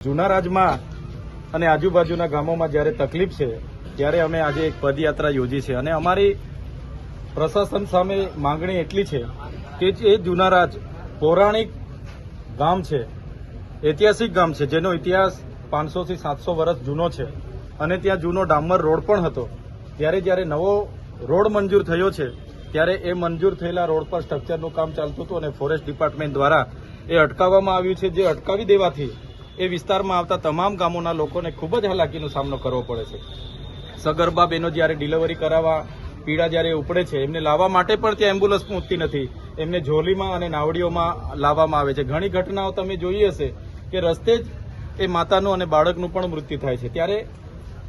જૂના રાજમાં અને આજુબાજુના ગામોમાં જ્યારે તકલીફ છે, ત્યારે અમે આજે એક પદયાત્રા યોજી છે. અને અમારી પ્રશાસન સામે માંગણી એટલી છે કે એ જૂના રાજ પૌરાણિક ગામ છે, ઐતિહાસિક ગામ છે, જેનો ઇતિહાસ પાંચસોથી સાતસો વર્ષ જૂનો છે. અને ત્યાં જૂનો ડામર રોડ પણ હતો. ત્યારે જ્યારે નવો રોડ મંજૂર થયો છે, ત્યારે એ મંજૂર થયેલા રોડ પર સ્ટ્રક્ચરનું કામ ચાલતું હતું અને ફોરેસ્ટ ડિપાર્ટમેન્ટ દ્વારા એ અટકાવવામાં આવ્યું છે. જે અટકાવી દેવાથી એ વિસ્તારમાં આવતા તમામ ગામોના લોકોને ખૂબ જ હાલાકીનો સામનો કરવો પડે છે. સગર્ભા બહેનો જ્યારે ડિલિવરી કરાવવા, પીડા જ્યારે ઉપડે છે, એમને લાવવા માટે પણ ત્યાં એમ્બ્યુલન્સ પહોંચતી નથી. એમને ઝોલીમાં અને નાવડીઓમાં લાવવામાં આવે છે. ઘણી ઘટનાઓ તમે જોઈ હશે કે રસ્તે જ એ માતાનું અને બાળકનું પણ મૃત્યુ થાય છે. ત્યારે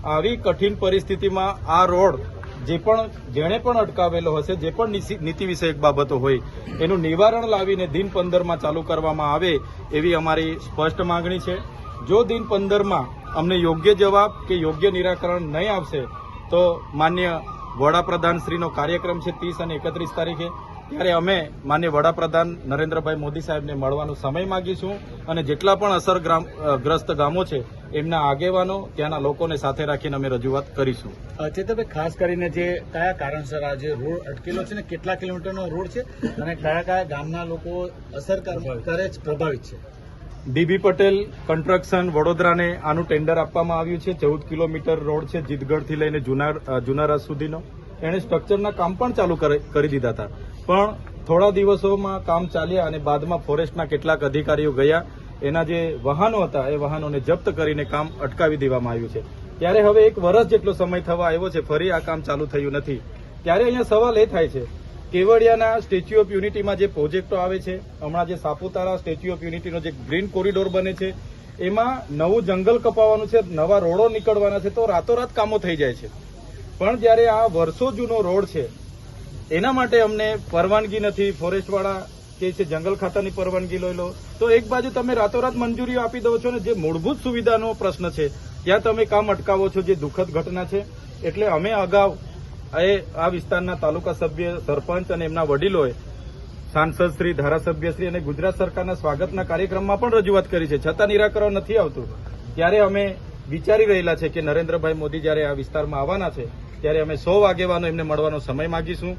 આવી કઠિન પરિસ્થિતિમાં આ રોડ જે પણ જેણે પણ અટકાવેલો હશે, જે પણ નીતિ- વિષયક બાબતો હોય, એનું નિવારણ લાવીને દિન પંદરમાં ચાલુ કરવામાં આવે એવી અમારી સ્પષ્ટ માંગણી છે. જો દિન પંદરમાં અમને યોગ્ય જવાબ કે યોગ્ય નિરાકરણ નહીં આવશે, તો માન્ય વડાપ્રધાન શ્રીનો કાર્યક્રમ છે ત્રીસ અને એકત્રીસ તારીખે. ત્યારે અમે માન્ય વડાપ્રધાન નરેન્દ્રભાઈ મોદી સાહેબને મળવાનો સમય માગીશું અને જેટલા પણ અસરગ્રસ્ત ગામો છે એમના આગેવાનો ત્યાંના લોકોને સાથે રાખીને અમે રજૂઆત કરીશું. ચેતભાઈ ખાસ કરીને જે કયા કારણસર આ જે રોડ અટકેલો છે ને કેટલા કિલોમીટરનો રોડ છે અને કયા કયા ગામના લોકો અસર કર- પ્રભાવિત. છે ડીબી પટેલ કન્સ્ટ્રક્શન વડોદરાને આનું ટેન્ડર આપવામાં આવ્યું છે. ચૌદ કિલોમીટર રોડ છે જીતગઢથી લઈને જુના જુનારાજ સુધીનો. એણે સ્ટ્રક્ચરના કામ પણ ચાલુ કરી કરી દીધા હતા. પણ થોડા દિવસોમાં કામ ચાલ્યા અને બાદમાં ફોરેસ્ટના કેટલાક અધિકારીઓ ગયા. એના જે વાહનો હતા, એ વાહનોને જપ્ત કરીને કામ અટકાવી દેવામાં આવ્યું છે. ત્યારે હવે એક વર્ષ જેટલો સમય થવા આવ્યો છે, ફરી આ કામ ચાલુ થયું નથી. ત્યારે અહીંયા સવાલ એ થાય છે, કેવડિયાના સ્ટેચ્યુ ઓફ યુનિટીમાં જે પ્રોજેક્ટો આવે છે, હમણાં જે સાપુતારા સ્ટેચ્યુ ઓફ યુનિટીનો જે ગ્રીન કોરિડોર બને છે, એમાં નવું જંગલ કપાવવાનું છે, નવા રોડો નીકળવાના છે, તો રાતોરાત કામો થઈ જાય છે. પણ જ્યારે આ વર્ષો જૂનો રોડ છે એના માટે અમને પરવાનગી નથી. ફોરેસ્ટવાળા કે છે જંગલ ખાતાની પરવાનગી લઈ લો. તો એક બાજુ તમે રાતોરાત મંજૂરીઓ આપી દો છો ને, જે મૂળભૂત સુવિધાનો પ્રશ્ન છે, ત્યાં તમે કામ અટકાવો છો જે દુઃખદ ઘટના છે. એટલે અમે અગાઉ એ આ વિસ્તારના તાલુકા સભ્ય, સરપંચ અને એમના વડીલોએ સાંસદ શ્રી, ધારાસભ્ય શ્રી અને ગુજરાત સરકારના સ્વાગતના કાર્યક્રમમાં પણ રજૂઆત કરી છે. છતાં નિરાકરણ નથી આવતું. ત્યારે અમે વિચારી રહેલા છે કે નરેન્દ્રભાઈ મોદી જ્યારે આ વિસ્તારમાં આવવાના છે, ત્યારે અમે સૌ આગેવાનો એમને મળવાનો સમય માગીશું.